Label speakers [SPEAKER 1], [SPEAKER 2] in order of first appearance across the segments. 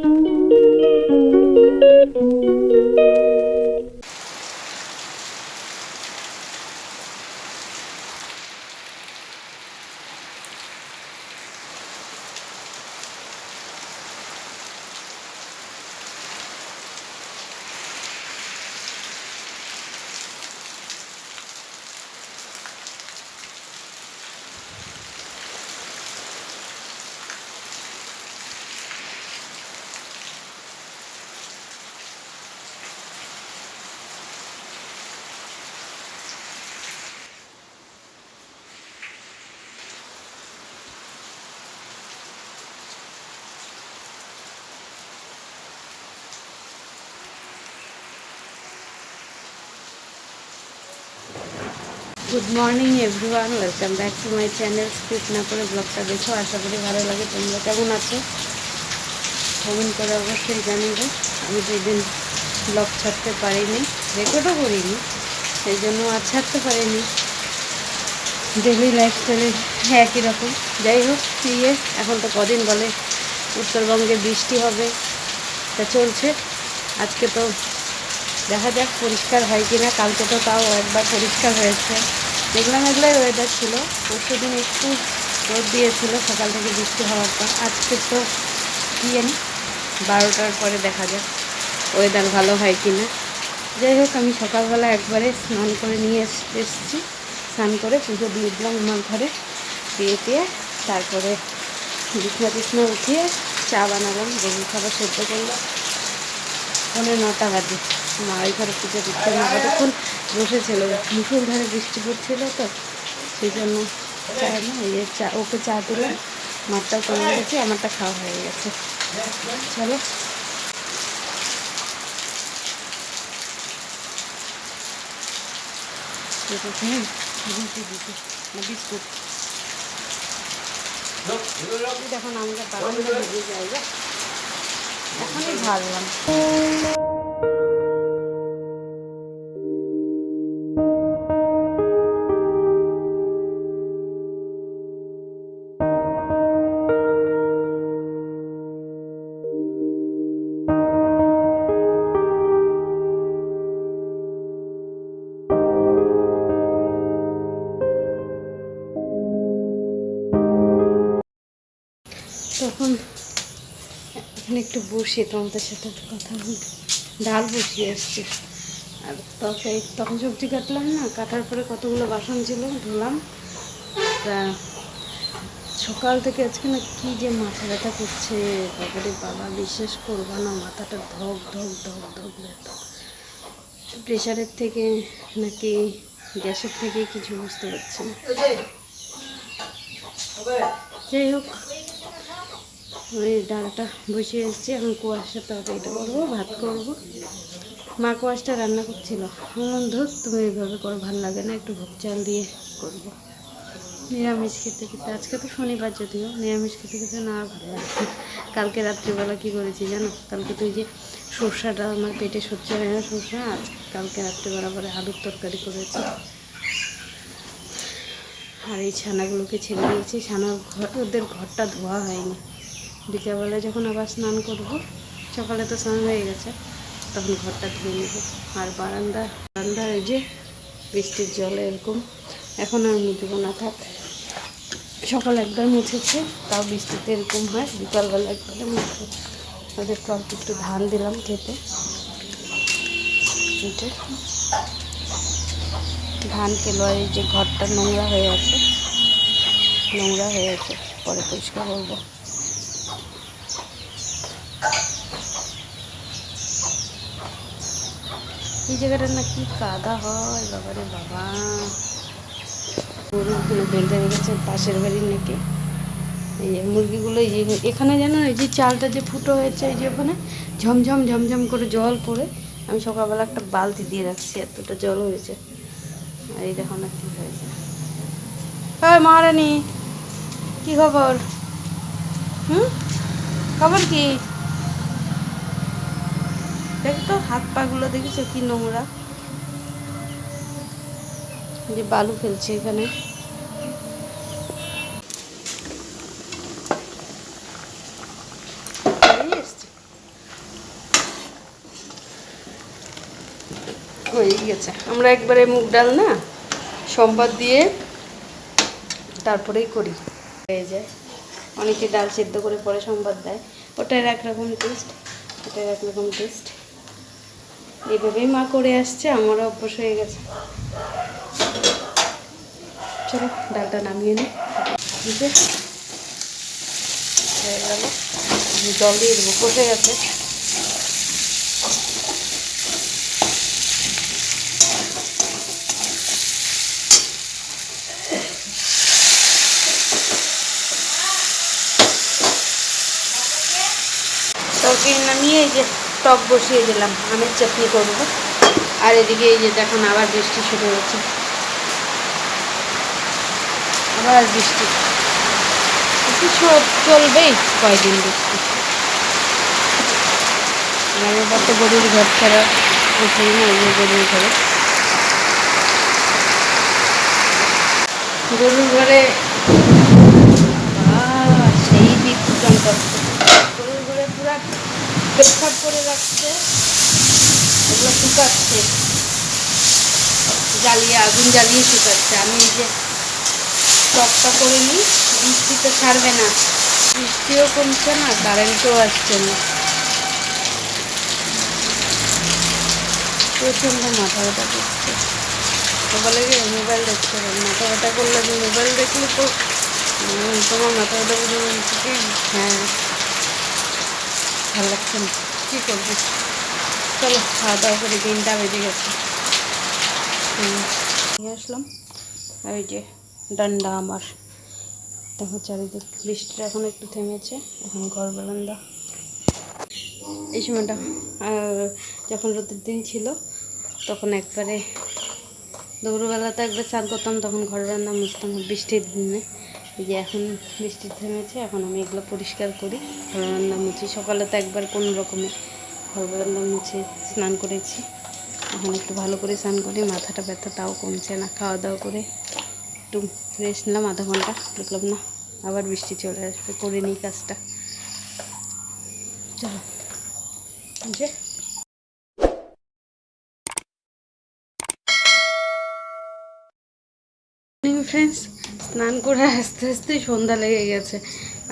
[SPEAKER 1] Música good morning everyone welcome back to my channel skip না করে ব্লগটা দেখো, আশা করি ভালো লাগে। তোমরা কেমন আছো? কমেন্ট করে অবশ্যই জানিয়ে আমি যেদিন ব্লগ ছাড়তে পারিনি রেকর্ডও করিনি, সেই জন্য আর ছাড়তে পারিনি। ডেলি লাইফস্টাইলে একই রকম। যাই হোক ইয়ে এখন তো কদিন বলে উত্তরবঙ্গে বৃষ্টি হবে, তা চলছে। আজকে তো দেখা যাক পরিষ্কার হয় কি না কালকে তো তাও একবার পরিষ্কার হয়েছে। দেখলাম এগুলোই ওয়েদার ছিল। পরশু দিন একটু রোদ দিয়েছিল, সকাল থেকে বৃষ্টি হওয়ার পর। আজকে তো কী জানি, বারোটার পরে দেখা যাক ওয়েদার ভালো হয় কি না যাই হোক, আমি সকালবেলা একবারে স্নান করে নিয়ে এস- এসেছি। স্নান করে পুজো দিয়ে দিলাম আমার ঘরে। দিয়ে দিয়ে তারপরে বিছনা টিছনা উঠিয়ে চা বানালাম গরুর খাবার সেদ্ধ করলাম। পৌনে নটা বাজে। মা ওই ঘরে পুজো দিচ্ছে মা কতক্ষণ বসেছিল মুসুলধারে বৃষ্টি পড়ছিল তো, সেই জন্য চা না এই যে চা, ওকে চা দিলাম। মারটাও করে গেছি আমারটা খাওয়া হয়ে গেছে। চলো। না দেখুন আমাকে বাগানটা ভিজে যায়, যা। এখনই ভাবলাম একটু বসে তোমাদের সাথে কথা বলি। ডাল বসিয়ে এসছি। আর তরকারি তখন সবজি কাটলাম না, কাটার পরে কতগুলো বাসন ছিল, ধুলাম। তা সকাল থেকে আজকে না কী যে মাথা ব্যথা করছে, বাবারে বাবা, বিশ্বাস করব না, মাথাটা ধক ধক ধক ধক ব্যথা। প্রেশারের থেকে নাকি গ্যাসের থেকে কিছু বুঝতে পারছি না। যাই হোক। ডালটা বসে এসেছি, এখন কুয়াশা তরকারিটা করব, ভাত করব। মা কুয়াশটা রান্না করছিল। ধর, তুমি এইভাবে করো, ভালো লাগে না, একটু ভোগ চাল দিয়ে করব। নিরামিষ খেতে খেতে, আজকে তো শনিবার যদিও, নিরামিষ খেতে খেতে না ভালো লাগছে কালকে রাত্রিবেলা কী করেছি জানো? কালকে তুই যে সর্ষাটা আমার পেটে সহ্য হয় না সর্ষা আজ কালকে রাত্রিবেলা পরে আলুর তরকারি করেছি। আর এই ছানাগুলোকে ছেড়ে দিয়েছি ছানার ঘর, ওদের ঘরটা ধোয়া হয়নি। বিকেলবেলা যখন আবার স্নান করব, সকালে তো স্নান হয়ে গেছে, তখন ঘরটা ধুয়ে নেব। আর বারান্দা বারান্দা এই যে বৃষ্টির জলে এরকম, এখন আর মুছবো না, থাক। সকাল একবার মুছেছে, তাও বৃষ্টিতে এরকম হয়, বিকালবেলা একবারে মুছবো। ওদেরকে অল্প একটু ধান দিলাম খেতে। ধান আর এই যে ঘরটা নোংরা হয়ে আছে, নোংরা হয়ে আছে, পরে পরিষ্কার করব। এই জায়গাটা না কি কাদা হয়, বাবারে বাবা। গরুগুলো বেঁধে রেখেছে, পাশের বাড়ির নাকি। এই যে মুরগিগুলো এখানে যেন এই যে চালটা যে ফুটো হয়েছে, এই যে ওখানে ঝমঝম ঝমঝম করে জল পড়ে। আমি সকালবেলা একটা বালতি দিয়ে রাখছি, এতটা জল হয়েছে। আর এই দেখো না কি হয়েছে। হয় মহারানী, কি খবর? হুম? খবর কি? দেখো তো, হাত পাগুলো দেখেছ কি নোংরা? যে বালু ফেলছে এখানে। হয়ে গেছে। আমরা একবারে মুগ ডাল না, সম্বাদ দিয়ে তারপরেই করি। হয়ে যায়। অনেকে ডাল সেদ্ধ করে পরে সম্বাদ দেয়। ওটার একরকম টেস্ট ওটার একরকম টেস্ট এইভাবেই মা করে আসছে, আমারও অভ্যাস হয়ে গেছে। চলো, ডালটা নামিয়ে নিই হয়ে জল দিয়ে দেবো, কষে গেছে। নামিয়ে যে টক বসিয়ে দিলাম, আমের চাটনি করব। আর এদিকে এই যে দেখুন আবার বৃষ্টি শুরু হয়েছে। আবার বৃষ্টি। চ- চলবেই কয়দিন বৃষ্টি। গ্রামের তো গরুর ঘর ছাড়া উঠেই না গরুর ঘরে। গরুর ঘরে সেই বিদ্যুৎ পুরা পেটখাট করে রাখছে। এগুলো শুকাচ্ছে। জ্বালিয়ে, আগুন জ্বালিয়ে শুকাচ্ছে। আমি এই যে টকটা করে নিই, বৃষ্টি তো ছাড়বে না। বৃষ্টিও কমছে না, কারেন্টও আসছে না। প্রচণ্ড মাথা ব্যথা করছে। সকালে গিয়ে মোবাইল দেখতে হবে। মাথা ব্যথা করলে যে মোবাইল দেখলে তো তোমার মাথা ব্যথা হ্যাঁ। ভালো লাগছে না। কী করবি? চলো খাওয়া দাওয়া করে তিনটা বেজে গেছে। নিয়ে আসলাম। ওই যে ডান্ডা আমার। দেখো চারিদিক, বৃষ্টিটা এখন একটু থেমেছে। এখন ঘর বারান্দা। এই সময়টা যখন রোদের দিন ছিল, তখন একবারে দুপুরবেলাতে একবার স্নান করতাম, তখন ঘর রান্না মুছতাম বৃষ্টির দিনে। এই যে এখন বৃষ্টি থেমেছে, এখন আমি এগুলো পরিষ্কার করি। ঘর রান্না মুছি। সকালে তো একবার কোনো রকমে ঘর বারান্দা মুছে স্নান করেছি। এখন একটু ভালো করে স্নান করি। মাথাটা ব্যথা তাও কমছে না। খাওয়া দাওয়া করে একটু রেস্ট নিলাম, আধা ঘণ্টা। দেখলাম না, আবার বৃষ্টি চলে আসবে। করে নিই কাজটা। চলো যে। ফ্রেন্ডস স্নান করে আস্তে আস্তে সন্ধ্যা লেগে গেছে।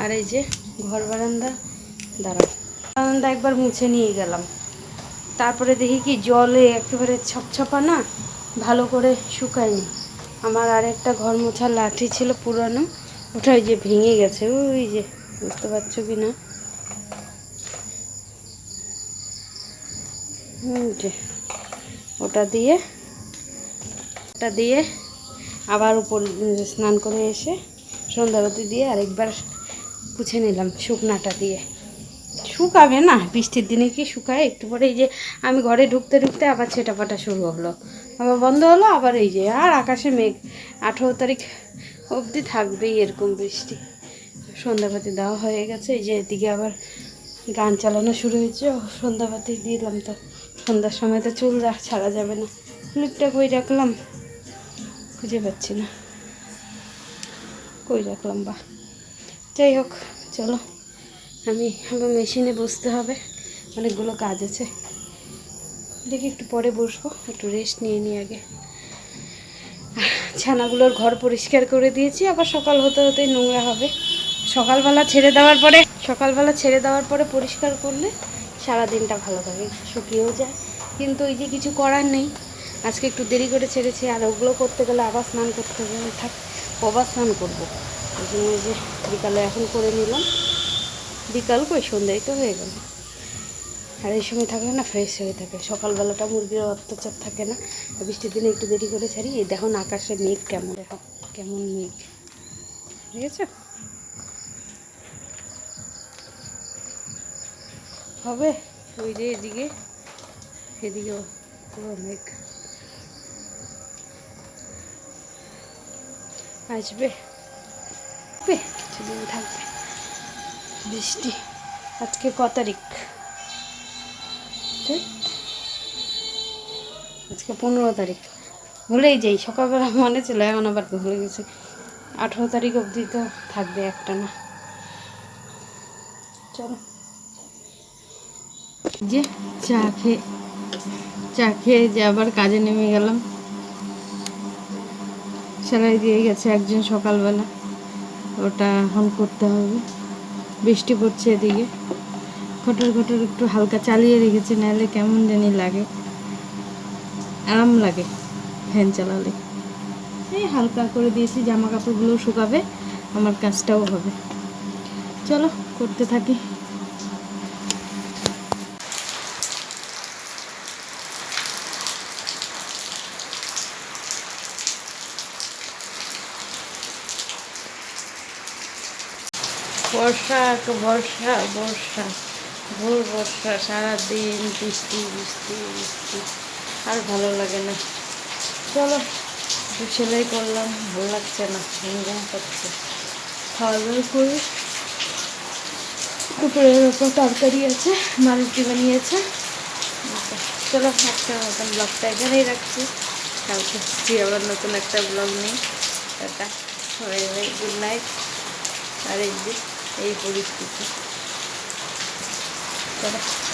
[SPEAKER 1] আর এই যে ঘর বারান্দা দাঁড়া বারান্দা একবার মুছে নিয়ে গেলাম। তারপরে দেখি কি জলে একেবারে ছপছপা না, ভালো করে শুকায়নি। আমার আর একটা ঘর মোছার লাঠি ছিল পুরানো ওটা ওই যে ভেঙে গেছে। ওই যে, বুঝতে পারছ কি না? ওটা দিয়ে ওটা দিয়ে আবার উপর স্নান করে এসে সন্ধ্যাবতী দিয়ে আরেকবার পুছে নিলাম শুকনাটা দিয়ে। শুকাবে না, বৃষ্টির দিনে কি শুকায়? একটু পরে এই যে আমি ঘরে ঢুকতে ঢুকতে আবার ছেটাপাটা শুরু হলো। আবার বন্ধ হলো, আবার এই যে, আর আকাশে মেঘ। আঠেরো তারিখ অবধি থাকবেই এরকম বৃষ্টি। সন্ধ্যাবাতি দেওয়া হয়ে গেছে, এই যে এদিকে আবার গান চালানো শুরু হয়েছে। ও সন্ধ্যাবাতি দিলাম তো। সন্ধ্যার সময় তো চুল ছাড়া যাবে না। ক্লিপটা কই রাখলাম? খুঁজে পাচ্ছি না। কই রাখলাম বা? যাই হোক, চলো। আমি আমার মেশিনে বসতে হবে। অনেকগুলো কাজ আছে। দেখি একটু পরে বসবো, একটু রেস্ট নিয়ে নিই আগে। ছানাগুলোর ঘর পরিষ্কার করে দিয়েছি। আবার সকাল হতে হতেই নোংরা হবে। সকালবেলা ছেড়ে দেওয়ার পরে, সকালবেলা ছেড়ে দেওয়ার পরে পরিষ্কার করলে সারা দিনটা ভালো থাকে। শুকিয়েও যায়। কিন্তু ওই যে কিছু করার নেই আজকে একটু দেরি করে ছেড়েছি, আর ওগুলো করতে গেলে আবার স্নান করতে হবে। থাক, কবার স্নান করব। ওই জন্য যে বিকালে এখন করে নিলাম। বিকাল কই? সন্ধ্যায় তো হয়ে গেল। আর এই সময় থাকলে না ফ্রেশ হয়ে থাকে। সকালবেলাটা মুরগির অত্যাচার থাকে না। বৃষ্টির দিনে একটু দেরি করে ছাড়ি। এই দেখো না আকাশে মেঘ কেমন। দেখো, কেমন মেঘ। ঠিক আছে হবে। ওই যে এদিকে, এদিকেও পুরো মেঘ। আসবে। কিছুদিন থাকবে। বৃষ্টি। আজকে ক তারিখ? আজকে পনেরো তারিখ। ভুলেই যাই, সকালবেলা মনে ছিল, এখন আবার ভুলে গেছি। আঠেরো তারিখ অবধি তো থাকবে একটা না। চলো। যে চা খেয়ে
[SPEAKER 2] চা খেয়ে যে আবার কাজে নেমে গেলাম। সেলাই দিয়ে গেছে একজন সকালবেলা। ওটা এখন করতে হবে। বৃষ্টি পড়ছে এদিকে। খটর খটর একটু হালকা চালিয়ে রেখেছে, নাহলে কেমন জানি লাগে। আরাম লাগে ফ্যান চালালে। এই হালকা করে দিয়েছি জামা কাপড়গুলোও শুকাবে, আমার কাজটাও হবে। চলো, করতে থাকি।
[SPEAKER 1] বর্ষা বর্ষা বর্ষা, ভোর বর্ষা, সারাদিন বৃষ্টি বৃষ্টি বৃষ্টি। আর ভালো লাগে না। চলো সেলাই করলাম, ভালো লাগছে না ঘুম করছে। খাওয়া দাওয়া করি। দুপুরের ওপর তরকারি আছে মা রুটি বানিয়েছে চলো একটা নতুন ব্লগটা এখানেই রাখছি। কালকে আবার নতুন একটা ব্লগ নেই tata bye bye good night. আর যে এই পরিস্থিতি। চলো।